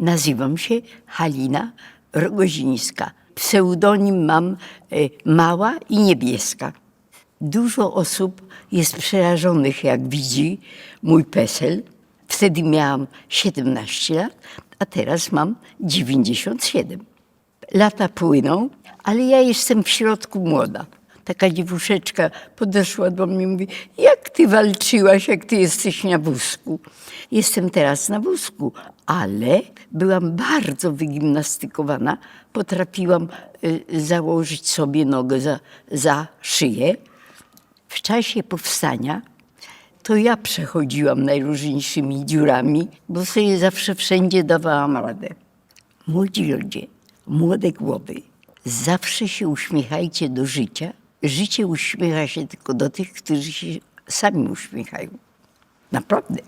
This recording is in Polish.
Nazywam się Halina Rogozińska. Pseudonim mam e, Mała i Niebieska. Dużo osób jest przerażonych, jak widzi mój PESEL. Wtedy miałam 17 lat, a teraz mam 97. Lata płyną, ale ja jestem w środku młoda. Taka dziewuszeczka podeszła do mnie i mówi, jak ty walczyłaś, jak ty jesteś na wózku. Jestem teraz na wózku, ale byłam bardzo wygimnastykowana. Potrafiłam y, założyć sobie nogę za, za szyję. W czasie powstania to ja przechodziłam najróżniejszymi dziurami, bo sobie zawsze wszędzie dawałam radę. Młodzi ludzie, młode głowy, zawsze się uśmiechajcie do życia. Życie uśmiecha się tylko do tych, którzy się sami uśmiechają. Naprawdę.